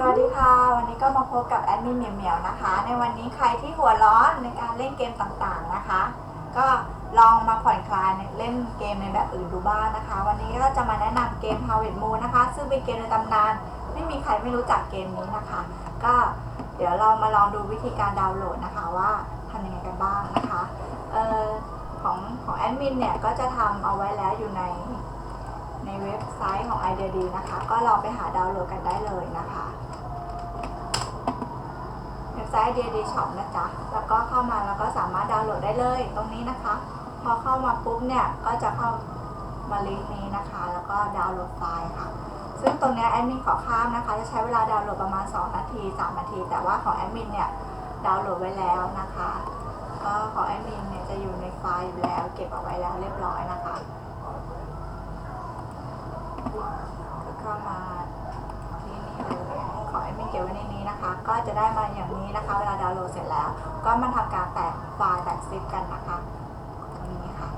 สวัสดีค่ะ วันนี้ก็มาพบกับแอดมินเหมียวเหมียวนะคะ ในวันนี้ใครที่หัวร้อนในการเล่นเกมต่างๆนะคะ ก็ลองมาผ่อนคลายเล่นเกมในแบบอื่นดูบ้างนะคะ วันนี้ก็จะมาแนะนำเกม Harvest Moon นะคะ ซึ่งเป็นเกมในตำนาน ไม่มีใครไม่รู้จักเกมนี้นะคะ ก็เดี๋ยวเรามาลองดูวิธีการดาวน์โหลดนะคะว่าทำยังไงกันบ้างนะคะเอ่อของของแอดมินเนี่ยก็จะทำเอาไว้แล้วอยู่ในในเว็บไซต์ของ Idea D นะคะ ก็ลองไปหาดาวน์โหลดกันได้เลยนะคะ ไซต์ Idea D Shop นะจ๊ะ แล้วก็เข้ามาแล้วก็สามารถดาวน์โหลดได้เลยตรงนี้นะคะ พอเข้ามาปุ๊บเนี่ยก็จะเข้ามาลิงก์นี้นะคะ แล้วก็ดาวน์โหลดไฟล์ค่ะ ซึ่งตรงนี้แอดมินขอข้ามนะคะ จะใช้เวลาดาวน์โหลดประมาณ 2 นาที 3 นาที แต่ว่าของแอดมินเนี่ยดาวน์โหลดไว้แล้วนะคะ ก็ของแอดมินเนี่ยจะอยู่ในไฟล์อยู่แล้ว เก็บเอาไว้แล้วเรียบร้อยนะคะก็เข้ามาที่นี่เลยขอให้ไม่เก็บไว้ในนี้ นะคะ ก็จะได้มาอย่างนี้นะคะ เวลาดาวน์โหลดเสร็จแล้ว ก็มาทำการแตกไฟล์แตกซิปกันนะคะตรงนี้ค่ะ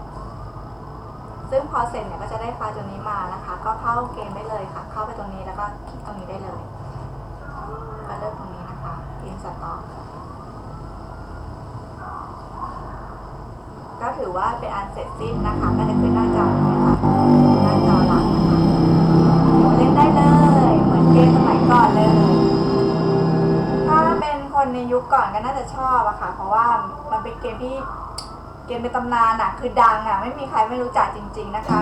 ซึ่งพอเสร็จเนี่ยก็จะได้ไฟล์ตัวนี้มานะคะ ก็เข้าเกมได้เลยค่ะ เข้าไปตรงนี้แล้วก็คลิกตรงนี้ได้เลยก็เลือกตรงนี้นะคะ install ก็ถือว่าเป็นอันเสร็จสิ้นนะคะ ก็จะขึ้นหน้าจอนี้ค่ะหน้าจอหลักนะคะ ก่อนก็น่าจะชอบอะค่ะ เพราะว่ามันเป็นเกมที่เกมเป็นตำนานอะคือดังอะไม่มีใครไม่รู้จักจริง ๆนะคะ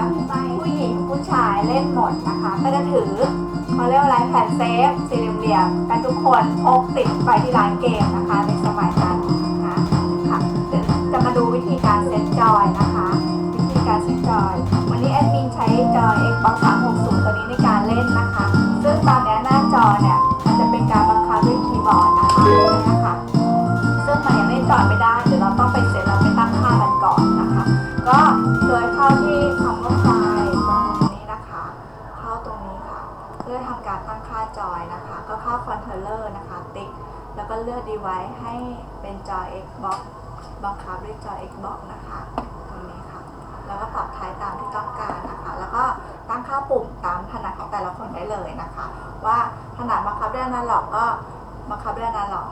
ผู้หญิงผู้ชายเล่นหมดนะคะ ก็จะถือเขาเรียกว่าอะไรแผ่นเซฟสี่เหลี่ยมๆกันทุกคนพกติดไปที่ร้านเกมนะคะในสมัยนั้นนะคะค่ะจะมาดูวิธีการเซ็ตจอยนะคะ วิธีการเซ็ตจอย วันนี้แอดมินใช้จอย Xbox 3 ที่คำว่าไฟล์ตรงนี้นะคะ เข้าตรงนี้ค่ะ เพื่อทำการตั้งค่าจอยนะคะ ก็เข้าคอนโทรลเลอร์นะคะ ติ๊ก แล้วก็เลือก device ให้เป็นจอย Xbox บังคับด้วยจอย Xbox นะคะ ตรงนี้ค่ะ แล้วก็ปรับท้ายตามที่ต้องการนะคะ แล้วก็ตั้งค่าปุ่มตามถนัดของแต่ละคนได้เลยนะคะ ว่าถนัดบังคับด้วยนาล็อกก็บังคับด้วยนาล็อก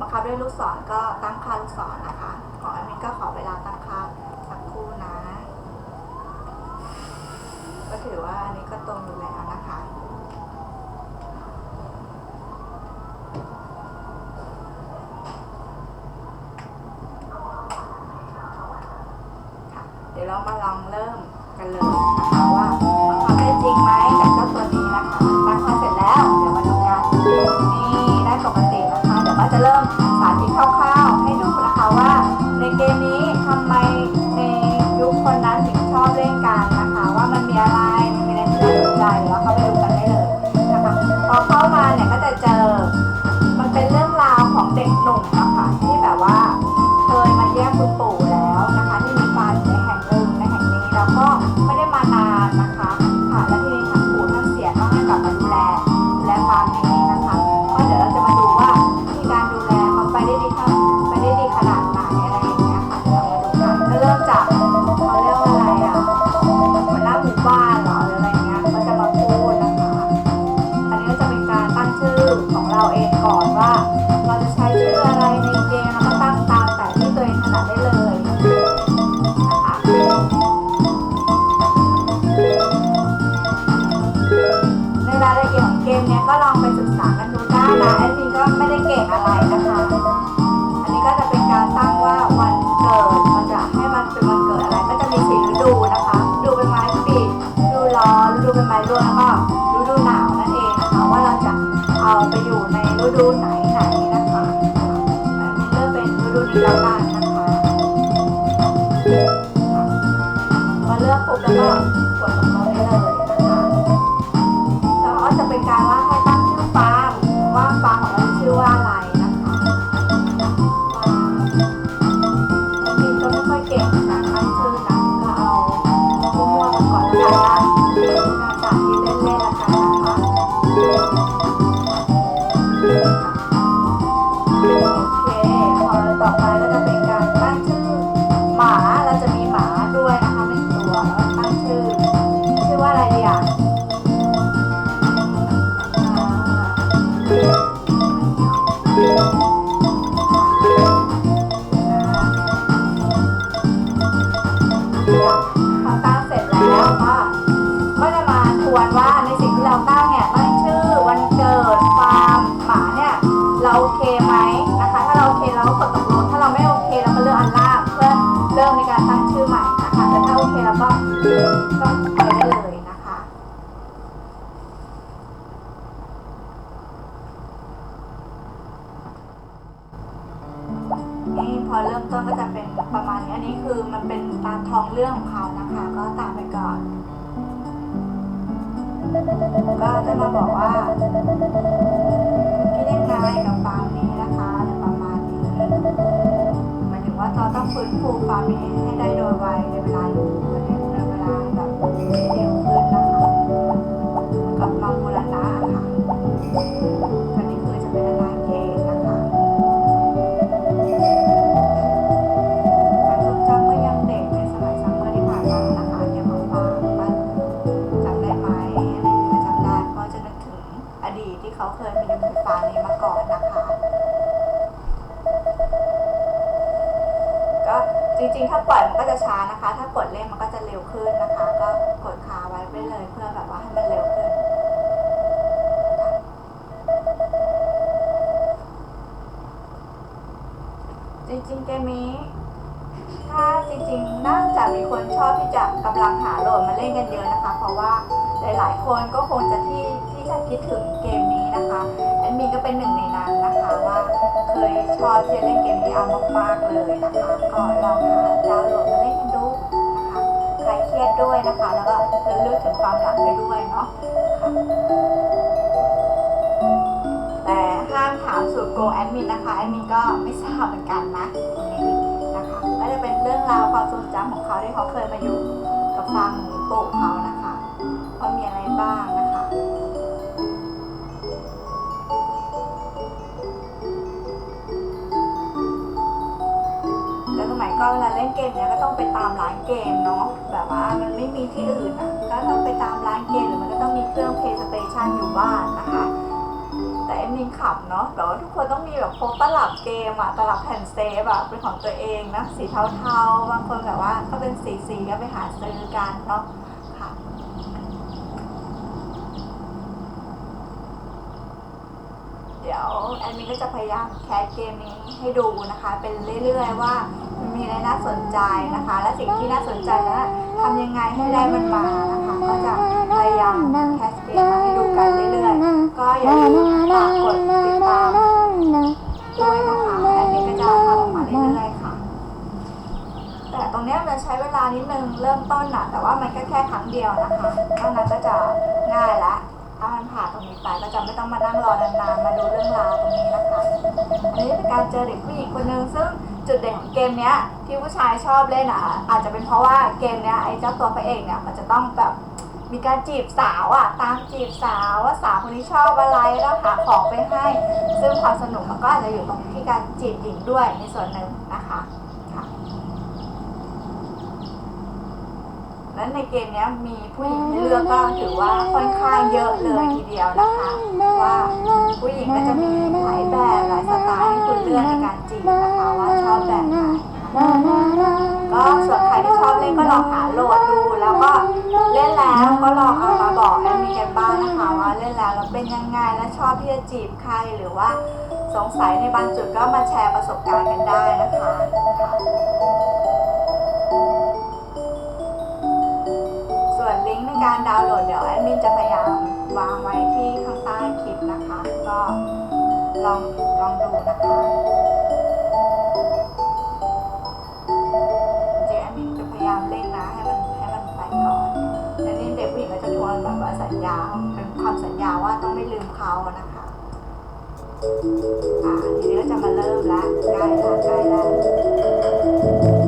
บังคับด้วยลูกศรก็ตั้งค่าลูกศรนะคะ ของอันนี้ก็ขอเวลาตั้งค่าสักครู่นะ ก็ถือว่าอันนี้ก็ตรงอยู่แล้วนะคะเดี๋ยวเรามาลองเริ่มกันเลยนะคะว่ามันทำได้จริงไหมกับเจ้าตัวนี้นะคะตั้งค่าเสร็จแล้ว เดี๋ยวมาดูกันนี่ได้ปกตินะคะ เดี๋ยวก็จะเริ่มสาธิตคร่าวๆให้ดูนะคะว่าในเกมนี้ เป็ นี้ให้ได้โดยไวในเวลาใน ก็จะช้านะคะ ถ้ากดเล่นมันก็จะเร็วขึ้นนะคะ ก็กดคาไว้ไปเลยเพื่อแบบว่าให้มันเร็วขึ้นจริงๆเกมนี้ถ้าจริงๆน่าจะมีคนชอบที่จะกำลังหาโหลดมาเล่นกันเยอะนะคะ เพราะว่าหลายๆคนก็คงจะที่ที่จะคิดถึงเกมนี้นะคะ มินก็เป็นหนึ่งในนั้นนะคะว่าเคยชอบที่จะเล่นเกมนี้เอามากๆเลยนะคะก็ลองหาดาวน์โหลดมาเล่นกันดูนะคะใครเครียดด้วยนะคะ แล้วก็ระลึกถึงความหลังไปด้วยเนาะแต่ห้ามถามสูตรโกแอดมินนะคะแอดมินก็ไม่ทราบเหมือนกันนะนี้นะคะก็จะเป็นเรื่องราวความทรงจำของเขาที่เขาเคยมาอยู่กับฟาร์มหมูปู่เขา ต้องไปตามร้านเกมเนาะแบบว่ามันไม่มีที่อื่นอะก็ต้องไปตามร้านเกมหรือมันก็ต้องมีเครื่อง PlayStation อยู่บ้านนะคะ แต่เอ็มมินขับเนาะแบบว่าทุกคนต้องมีแบบพกตลับเกมอะตลับแผ่นเซฟอะเป็นของตัวเองนะสีเทาๆบางคนแบบว่าก็เป็นสีสีก็ไปหาซื้อกันเนาะค่ะเดี๋ยวแอดมินก็จะพยายามแคสเกมนี้ให้ดูนะคะ เป็นเรื่อยๆว่า มีอะไรน่าสนใจนะคะ และสิ่งที่น่าสนใจนั้นทำยังไงให้ได้มันมานะคะ ก็จะพยายามแคสเกมมาให้ดูกันเรื่อยๆ ก็อย่าลืมฝากกดติดตามด้วยนะคะแอดมินก็จะทำออกมาเรื่อยๆค่ะ แต่ตรงเนี้ยมันใช้เวลานิดนึงเริ่มต้นอะแต่ว่ามันก็แค่ครั้งเดียวนะคะนอกนั้นก็จะง่ายละถ้ามันผ่านตรงนี้ไปก็จะไม่ต้องมานั่งรอนานๆ มาดูเรื่องราวตรงนี้นะคะ อันนี้เป็นการเจอเด็กผู้หญิงคนหนึ่งซึ่ง จุดเด่นของเกมเนี้ยที่ผู้ชายชอบเล่นอะ อาจจะเป็นเพราะว่าเกมเนี้ยไอ้เจ้าตัวพระเอกเนี่ยมันจะต้องแบบมีการจีบสาวอะตามจีบสาวว่าสาวคนนี้ชอบอะไรแล้วหาของไปให้ ซึ่งความสนุกมันก็อาจจะอยู่ตรงที่การจีบหญิงด้วยในส่วนหนึ่งนะคะค่ะ และในเกมนี้มีผู้หญิงให้เลือกก็ถือว่าค่อนข้างเยอะเลยทีเดียวนะคะ ว่าผู้หญิงก็จะมีหลายแบบหลายสไตล์ให้คุณเลือกในการจีบนะคะว่าชอบแบบไหนก็ส่วนใครที่ชอบเล่นก็ลองหาโหลดดู แล้วก็เล่นแล้วก็ลองเอามาบอกแอดมินกันบ้างนะคะว่าเล่นแล้วแล้วเป็นยังไงและชอบที่จะจีบใครหรือว่าสงสัยในบางจุดก็มาแชร์ประสบการณ์กันได้นะคะ ลิงก์ในการดาวน์โหลดเดี๋ยวแอดมินจะพยายามวางไว้ที่ข้างใต้คลิปนะคะ ก็ลองลองดูนะคะจริงแอดมินจะพยายามเล่นนะให้มันให้มันไปก่อนแล้วนี่เด็กผู้หญิงก็จะทวนแบบว่าสัญญาเป็นความสัญญาว่าต้องไม่ลืมเขานะคะอ่าทีนี้ก็จะมาเริ่มละใกล้ละใกล้ละ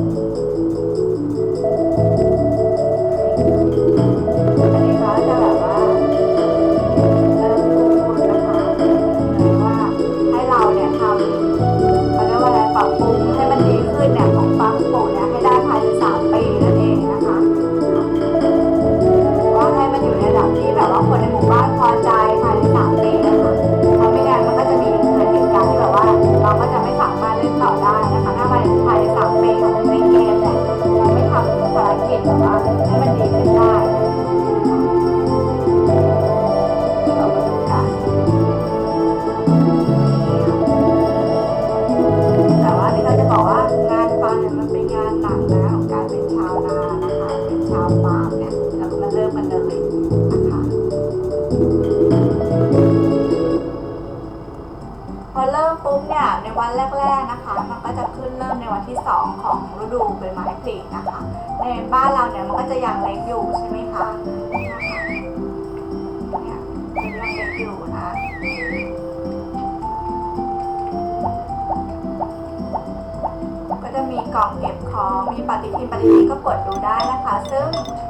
จะมีกล่องเก็บของ มีปฏิทินปฏิทินก็กดดูได้นะคะ ซึ่ง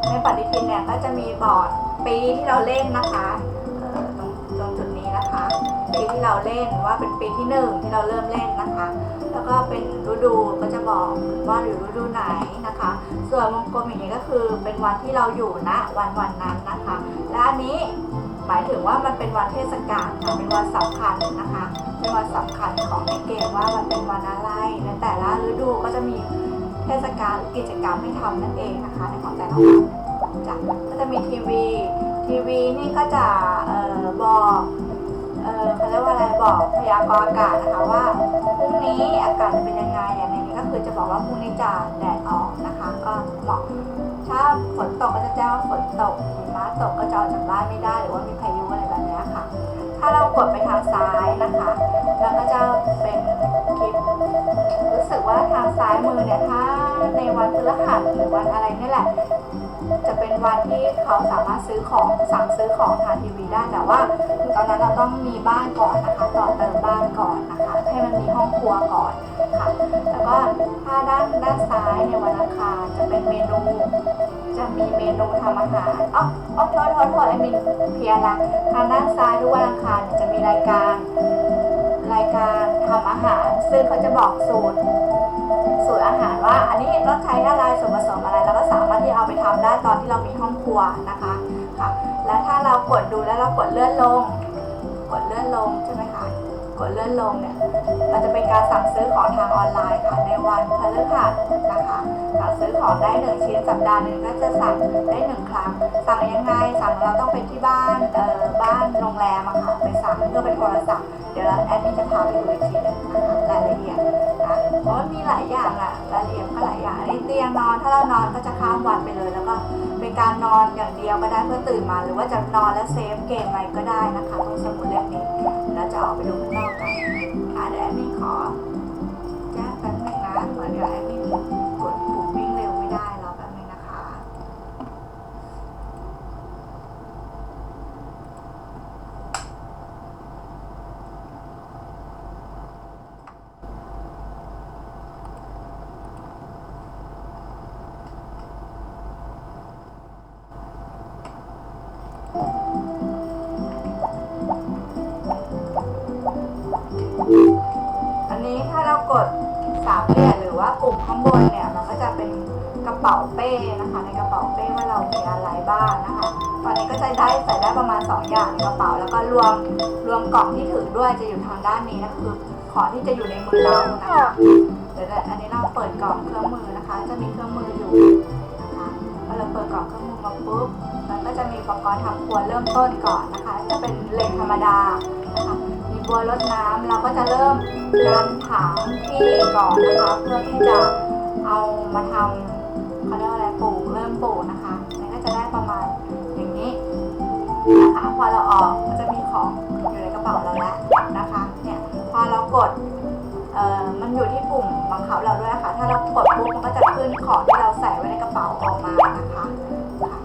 ในปฏิทินเนี่ยก็จะมีบอร์ดปีที่เราเล่นนะคะเออตรงตรงจุดนี้นะคะ ปีที่เราเล่นว่าเป็นปีที่หนึ่งที่เราเริ่มเล่นนะคะ แล้วก็เป็นฤดูก็จะบอกว่าอยู่ฤดูไหนนะคะ ส่วนวงกลมอย่างนี้ก็คือเป็นวันที่เราอยู่ณวันวันนั้นนะคะ และอันนี้หมายถึงว่ามันเป็นวันเทศกาลค่ะเป็นวันสำคัญนะคะ วันสำคัญของในเกมว่ามันเป็นวันอะไรในแต่ละฤดูก็จะมีเทศกาลหรือกิจกรรมให้ทำนั่นเองนะคะในของแต่ละวันจะก็จะมีทีวี ทีวีนี่ก็จะเอ่อบอกเอ่อเขาเรียกว่าอะไรบอกพยากรณ์อากาศนะคะว่าพรุ่งนี้อากาศจะเป็นยังไงอย่างในนี้ก็คือจะบอกว่าพรุ่งนี้จะแดดออกนะคะ ก็เหมาะถ้าฝนตกก็จะแจ้งว่าฝนตกหิมะตกก็จะออกจากบ้านไม่ได้ หรือว่ามีพายุอะไรแบบนี้ค่ะ ถ้าเรากดไปทางซ้ายนะคะ แล้วก็จะเป็นคลิปรู้สึกว่าทางซ้ายมือเนี่ยถ้าในวันพฤหัสหรือวันอะไรนี่แหละ จะเป็นวันที่เขาสามารถซื้อของสั่งซื้อของทางทีวีได้แต่ว่าตอนนั้นเราต้องมีบ้านก่อนนะคะต่อเติมบ้านก่อนนะคะ ให้มันมีห้องครัวก่อนค่ะแล้วก็ถ้าด้านด้านซ้ายในวันอังคารจะเป็นเมนูจะมีเมนูทำอาหารอ๋ออ๋อโทษโทษโทษไอ้มินเพียละทางด้านซ้ายทุกวันอังคารจะมีรายการายการทำอาหาร ซึ่งเขาจะบอกสูตร สูตรอาหารว่า อันนี้ต้องใช้อะไรส่วนผสมอะไรเราก็สามารถที่เอาไปทำได้ตอนที่เรามีห้องครัวนะคะค่ะแล้วถ้าเรากดดูแล้วเรากดเลื่อนลง กดเลื่อนลงใช่ไหมคะกดเลื่อนลงเนี่ยมันจะเป็นการสั่งซื้อของทางออนไลน์ค่ะในวันพฤหัสนะคะสั่งซื้อของได้หนึ่งชิ้นสัปดาห์หนึ่งก็จะสั่งได้หนึ่งครั้ง สั่งยังไงสั่งเราต้องไปที่บ้านเอ่อบ้านโรงแรมอะค่ะไปสั่งเพื่อเป็นโทรศัพท์เดี๋ยวแอดมินจะพาไปดูอีกทีนึงนะคะรายละเอียดนะเพราะมีหลายอย่างอะรายละเอียดก็หลายอย่างในเตียงนอนถ้าเรานอนก็จะข้ามวันไปเลย แล้วก็เป็นการนอนอย่างเดียวก็ได้เพื่อตื่นมา หรือว่าจะนอนแล้วเซฟเกมอะไรก็ได้นะคะตรงสมุดเล่มนี้แล้วจะออกไปดูข้างนอกกัน แล้วก็รวมรวมกล่องที่ถือด้วยจะอยู่ทางด้านนี้นะคือของที่จะอยู่ในมือเรานะคะเดี๋ยวอันนี้เราเปิดกล่องเครื่องมือนะคะ จะมีเครื่องมืออยู่นะคะพอเราเปิดกล่องเครื่องมือมาปุ๊บมันก็จะมีอุปกรณ์ทำครัวเริ่มต้นก่อนนะคะ จะเป็นเหล็กธรรมดานะคะมีบัวรดน้ำเราก็จะเริ่มดันถังที่ก่อนนะคะเพื่อที่จะเอามาทำเขาเรียกว่าอะไรปลูกเริ่มปลูกนะคะมันก็จะได้ประมาณ นะคะพอเราออกก็จะมีของอยู่ในกระเป๋าเราแล้วนะคะเนี่ยพอเรากดเอ่อมันอยู่ที่ปุ่มบังคับเราด้วยค่ะ ถ้าเรากดปุ๊บมันก็จะขึ้นของที่เราใส่ไว้ในกระเป๋าออกมานะคะค่ะ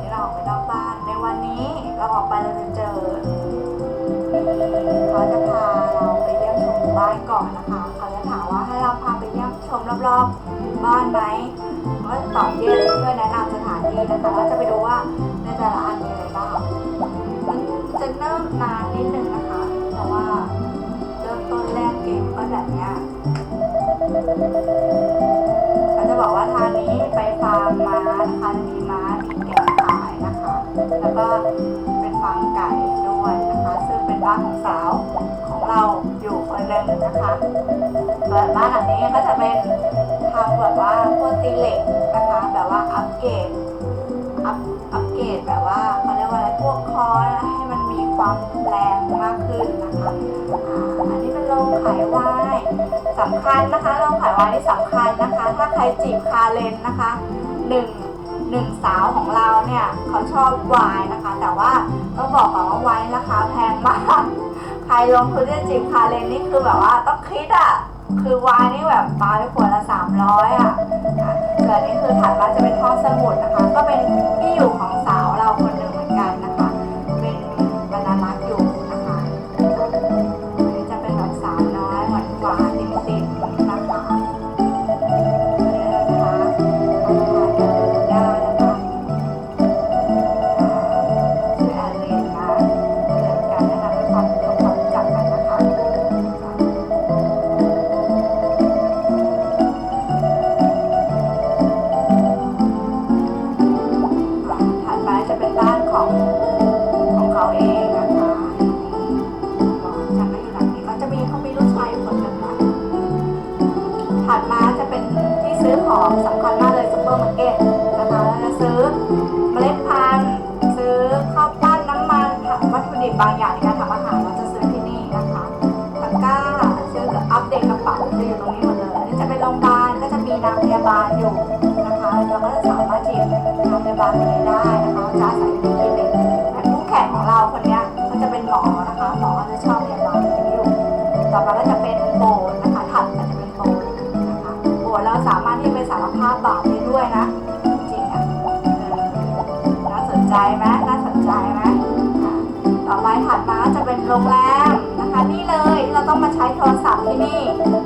นี่เราออกไปนอกบ้านในวันนี้เราออกไปเราจะเจอเขาจะพาเราไปเยี่ยมชมบ้านก่อนนะคะเขาจะถามว่าให้เราพาไปเยี่ยมชมรอบๆบ้านไหมก็ตอบเยสเพื่อแนะนำสถานที่นะคะแล้วจะไปดูว่า แต่ละอันมีอะไรบ้างมันจะเริ่มนานนิดนึงนะคะ เพราะว่าเริ่มต้นแรกเกมก็แบบเนี้ยเขาจะบอกว่าทางนี้ไปฟาร์มม้านะคะมีม้ามีแกะขายนะคะ แล้วก็เป็นฟาร์มไก่ด้วยนะคะ ซึ่งเป็นบ้านของสาวของเราอยู่คนหนึ่งนะคะส่วนบ้านหลังนี้ก็จะเป็นทำแบบว่าพวกตีเหล็กนะคะ แบบว่าอัปเกรดอัพอัป ไวน์สำคัญนะคะโรงขายไวน์นี่สำคัญนะคะ ถ้าใครจีบคาเลนนะคะหนึ่งหนึ่งสาวของเราเนี่ยเขาชอบไวน์นะคะ แต่ว่าต้องบอกก่อนว่าไวน์ราคาแพงมากใครลงทุนที่จะจีบคาเลนนี่คือแบบว่าต้องคิดอะคือวายนี่แบบปาไปขวดละสามร้อยอะอะส่วนนี้คือถัดมาจะเป็นห้องสมุดนะคะ ก็เป็นที่อยู่ของสา นางพยาบาลอยู่นะคะเราก็จะสามารถจีบนางพยาบาลคนนี้ได้นะคะจะอาศัยอยู่ในคลินิกแต่คู่แข่งของเราคนเนี้ยก็จะเป็นหมอนะคะหมอก็จะชอบพยาบาลคนนี้อยู่ต่อมาก็จะเป็นโบสถ์นะคะถัดจะเป็นโบสถ์นะคะโบสถ์เราสามารถที่จะไปสารภาพบาปได้ด้วยนะจริงอะน่าสนใจไหมน่าสนใจไหมอะต่อไปถัดมาก็จะเป็นโรงแรม ใช้โทรศัพท์ที่นี่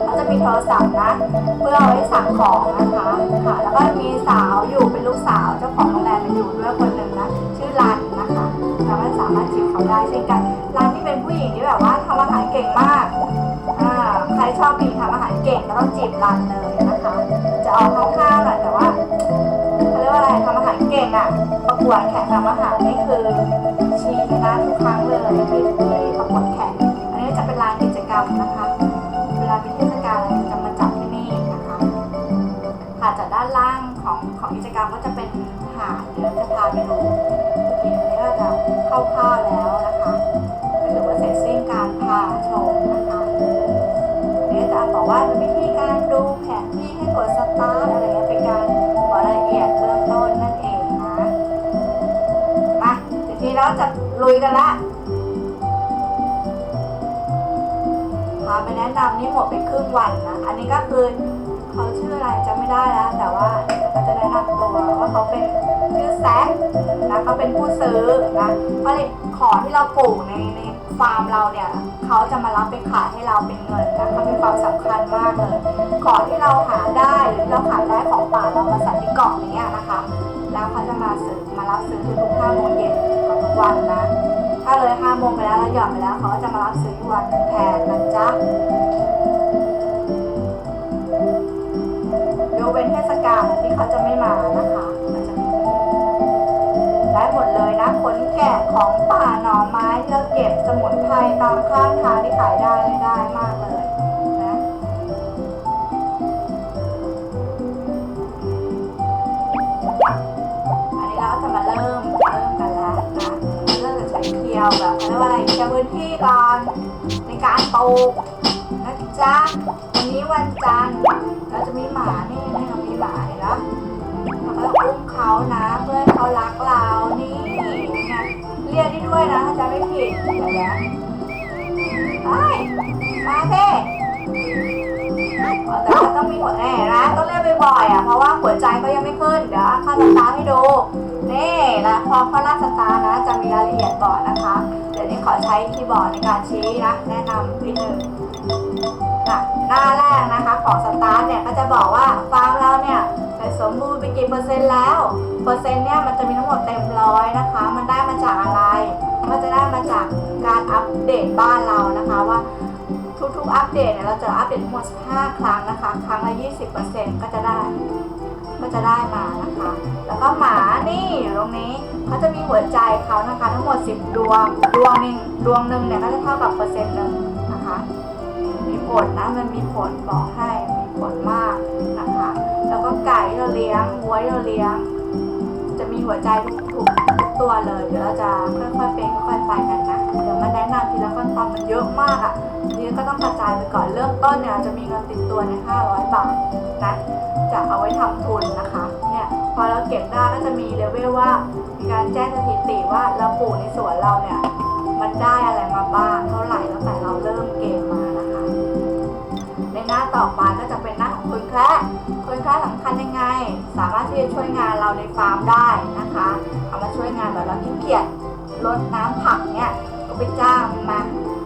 เขาจะมีโทรศัพท์นะ เพื่อเอาไว้สั่งของนะคะค่ะ แล้วก็มีสาวอยู่เป็นลูกสาวเจ้าของโรงแรมมาอยู่ด้วยคนหนึ่งนะชื่อรันนะคะเราก็สามารถจีบเขาได้เช่นกันรันที่เป็นผู้หญิงที่แบบว่าทำอาหารเก่งมากอ่าใครชอบผู้หญิงทำอาหารเก่งก็ต้องจีบรันเลยนะคะ จะออกคร่าวๆหน่อยแต่ว่าเขาเรียกว่าอะไรทำอาหารเก่งอะประกวดแข่งทำอาหารนี่คือชีชนะทุกครั้งเลยที่ที่ประกวดแข่งอันนี้จะเป็นลานกิจ กรรมนะคะ เวลามีเทศกาลอะไรจะมาจัดที่นี่นะคะค่ะจากด้านล่างของของกิจกรรมก็จะเป็นหาดเดี๋ยวจะพาไปดูทีนี้ก็จะเข้าข้าวแล้วนะคะก็ถือว่าเสร็จสิ้นการพาชมนะคะเดี๋ยวจะบอกว่าวิธีการดูแผนที่ให้กดสตาร์ทอะไรเงี้ยเป็นการบอรายละเอียดเบื้องต้นนั่นเองนะมาเดี๋ยวทีเราจะลุยกันละ พาไปแนะนำนี่หมดไปครึ่งวันนะ อันนี้ก็คือเขาชื่ออะไรจะไม่ได้แล้ว แต่ว่าเดี๋ยวเขาจะแนะนำตัวว่าเขาเป็นชื่อแซคนะเขาเป็นผู้ซื้อนะผลิตของที่เราปลูกในในฟาร์มเราเนี่ยเขาจะมารับไปขายให้เราเป็นเงินนะเขามีความสำคัญมากเลยของที่เราหาได้หรือเราขายได้ของป่าเรามาใส่ที่กล่องนี้นะคะ แล้วเขาจะมาซื้อมารับซื้อทุกๆห้าโมงเย็นของทุกวันนะ ถ้าเลยห้าโมงไปแล้วเราหย่อนไปแล้วเขาก็จะมารับซื้อวันหนึ่งแทนนะจ๊ะยกเว้นเทศกาลที่เขาจะไม่มานะคะมันจะไม่มีได้หมดเลยนะขนแกะของป่าหน่อไม้เลือกเก็บสมุนไพรตามข้างทางที่ขายได้ อะไรเคลียร์พื้นที่ก่อนในการปลูกนะจ๊ะวันนี้วันจันทร์เราจะมีหมานี่นี่เรามีหมาเห็นแล้วเราก็อุ้มเขานะเพื่อเขารักเรานี่ไงเรียกได้ด้วยนะถ้าจะไม่ผิดเดี๋ยวนะไปมาเท่แต่ว่าต้องมีหัวแน่นะต้องเรียกบ่อยๆอะเพราะว่าหัวใจก็ยังไม่ขึ้นเดี๋ยวข้าตาให้ดู นี่แล้วพอเขาลาดสตาร์นะจะมีรายละเอียดก่อนนะคะ เดี๋ยวนี้ขอใช้คีย์บอร์ดในการชี้นะแนะนำนิดนึงนะหน้าแรกนะคะของสตาร์ทเนี่ยก็จะบอกว่าฟาร์มเราเนี่ยส่สมบูรณ์ไปกี่เปอร์เซ็นต์แล้ว เปอร์เซ็นต์เนี่ยมันจะมีทั้งหมดเต็มร้อยนะคะ มันได้มาจากอะไร มันจะได้มาจากการอัปเดตบ้านเรานะคะว่าทุกๆอัปเดตเนี่ยเราจะอัปเดตทั้งหมด15 ครั้งนะคะ ครั้งละ 20%ก็จะได้ ก็จะได้มานะคะ แล้วก็หมานี่ตรงนี้เขาจะมีหัวใจเขานะคะ ทั้งหมด 10 ดวง ดวงหนึ่งดวงหนึ่งเนี่ยก็จะเท่ากับเปอร์เซ็นต์หนึ่งนะคะ มีผลนะมันมีผลบอกให้มีผลมากนะคะ แล้วก็ไก่ที่เราเลี้ยงวัวที่เราเลี้ยง จะมีหัวใจทุกทุกทุกตัวเลยเดี๋ยวเราจะค่อยๆเป็นค่อยๆไปกันนะเดี๋ยวมาแนะนำทีละขั้นตอนมันเยอะมากอะทีนี้ก็ต้องกระจายไปก่อนเริ่มต้นเนี่ยจะมีเงินติดตัวใน500 บาทนะ จะเอาไว้ทำทุนนะคะ เนี่ยพอเราเก็บได้ก็จะมีเลเวลว่ามีการแจ้งสถิติว่าเราปลูกในสวนเราเนี่ยมันได้อะไรมาบ้างเท่าไหร่ตั้งแต่เราเริ่มเกมมานะคะ ในหน้าต่อไปก็จะเป็นหน้าของคนแคระคนแคระสำคัญยังไง สามารถที่จะช่วยงานเราในฟาร์มได้นะคะเอามาช่วยงานแบบเราขี้เกียจรดน้ำผักเนี่ยก็ไปจ้างมา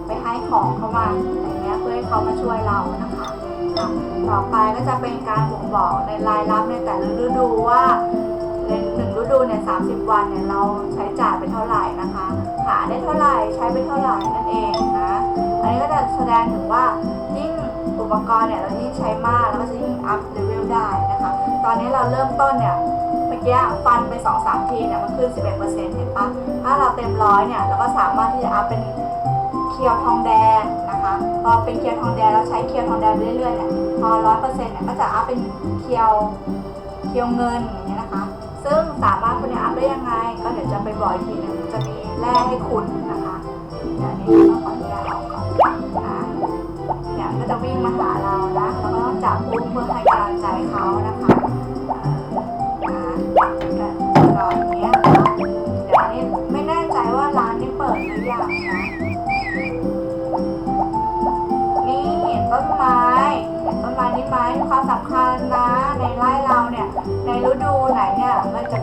ไปให้ของเขามาอะไรเงี้ยเพื่อให้เขามาช่วยเรานะคะ ต่อไปก็จะเป็นการบ่งบอกในรายรับในแต่ละฤดูว่าในหนึ่งฤดูเนี่ยสาวันเนี่ยเราใช้จ่ายไปเท่าไหร่นะคะหาได้เท่าไหร่ใช้ไปเท่าไหร่นั่นเองนะ อันนี้ก็จะแสดงถึงว่ายิ่งอุปกรณ์เนี่ยเรายิ่งใช้มากแล้วก็จะยิ่งอัพเลเวลได้นะคะ ตอนนี้เราเริ่มต้นเนี่ยเมื่อกี้ฟันไป2อสทีเนี่ยมันขึ้น 11%เห็นปะถ้าเราเต็มร้อยเนี่ยเราก็สามารถที่จะอัพเป็น เคียวทองแดงนะคะพอเป็นเคียวทองแดงเราใช้เคียวทองแดงเรื่อยๆเนี่ยพอร้อยเปอร์เซ็นต์เนี่ยก็จะอัพเป็นเคียวเคียวเงินอย่างเงี้ยนะคะ ซึ่งสามารถคุณจะอัพได้ยังไง ก็เดี๋ยวจะไปบอกอีกทีนึงจะมีแร่ให้คุณนะคะเดี๋ยวนี้ต้องขออนุญาตออกก่อนนะเนี่ยก็จะวิ่งมาหาเรานะแล้วก็จับอุ้มเพื่อให้กำลังใจเขานะคะ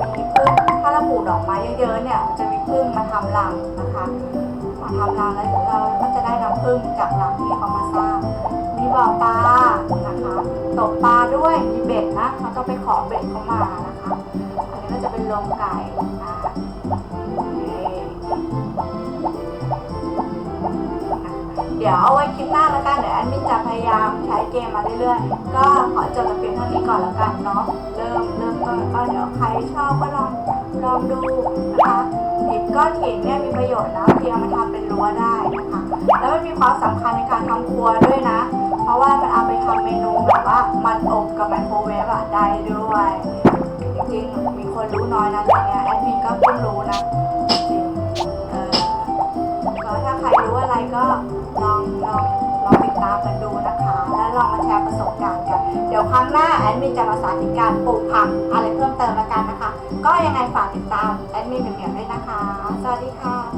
จะมีพึ่งถ้าเราปลูกดอกไม้เยอะๆเนี่ยมันจะมีพึ่งมาทำรังนะคะมาทำรังแล้วเราก็จะได้น้ำพึ่งจากรังที่เขามาสร้างมีบ่อปลานะคะตกปลาด้วยมีเบ็ดนะเราต้องไปขอเบ็ดเขามานะคะอันนี้ก็จะเป็นโรงไก่ เดี๋ยวเอาไว้คลิปหน้าแล้วกันเดี๋ยวแอดมินจะพยายามใช้เกมมาเรื่อยๆ ก็ขอจบแต่เพียงเท่านี้ก่อนแล้วกันเนาะเริ่มเริ่มต้นก็เดี๋ยวใครชอบก็ลองลองดูนะคะหินก้อนหินเนี่ยมีประโยชน์นะเพียงมาทำเป็นรั้วได้นะคะแล้วมันมีความสำคัญในการทำครัวด้วยนะ เพราะว่ามันเอาไปทำเมนูแบบว่ามันอบกับไมโครเวฟอะได้ด้วยจริงๆมีคนรู้น้อยนะเรื่องเนี้ยแอดมินก็เพิ่งรู้นะจริงเออก็ถ้าใครรู้อะไรก็ ลองลองลองติดตามกันดูนะคะ แล้วลองมาแชร์ประสบการณ์กัน เดี๋ยวครั้งหน้าแอดมินจะมาสาธิตการปลูกผักอะไรเพิ่มเติมละกันนะคะ ก็ยังไงฝากติดตามแอดมินเหมียวๆด้วยนะคะ สวัสดีค่ะ